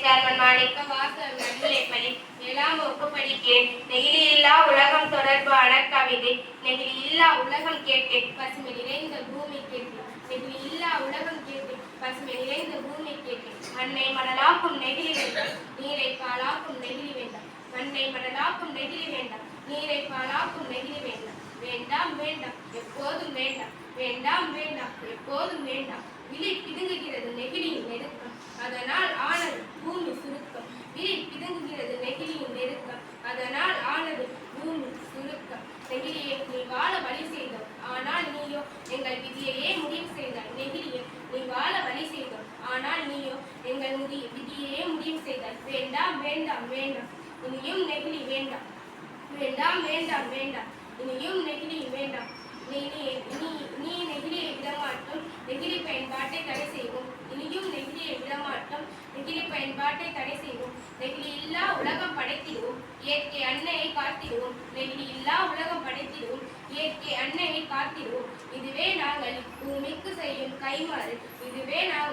Chairman Manikka Vasagar நடுநிலைப்பள்ளி ஏழாம் வகுப்பு நெகிழி இல்லா உலகம் தொடர்பான கவிதை. நெகிழி இல்லா உலகம் கேட்டேன். பசுமை நிறைந்த பூமி கேட்டேன். நெகிழி இல்லா உலகம் கேட்டேன். பசுமை நிறைந்த பூமி கேட்டேன். மண்ணை மணலாக்கும் நெகிழி வேண்டாம். நீரை பாலாக்கும் நெகிழி வேண்டாம். மண்ணை மணலாக்கும் நெகிழி வேண்டாம். நீரை பாலாக்கும் நெகிழி வேண்டாம். வேண்டாம் வேண்டாம். எப்போதும் வேண்டாம். வேண்டாம் வேண்டாம். எப்போதும் வேண்டாம். விழி பிதுங்குகிறது நெகிழி வேண்டாம் வேண்டாம் வேண்டாம். இனியும் நெகிழி வேண்டாம். வேண்டாம் வேண்டாம் வேண்டாம். இனியும் நெகிழி வேண்டாம். நீ நீ நெகிழியை விடமாட்டோம். நெகிழி பயன்பாட்டை தடை செய்வோம். இனியும் நெகிழியை விடமாட்டோம். நெகிழி பயன்பாட்டை தடை செய்வோம். நெகிழி இல்லா உலகம் படைத்திடுவோம். இயற்கை அன்னையை காத்திடுவோம். நெகிழி இல்லா உலகம் படைத்திடுவோம். இயற்கை அன்னையை காத்திடுவோம். இதுவே நாங்கள். பூமிக்கு செய்யும் கைமாறு இதுவே நாங்கள்.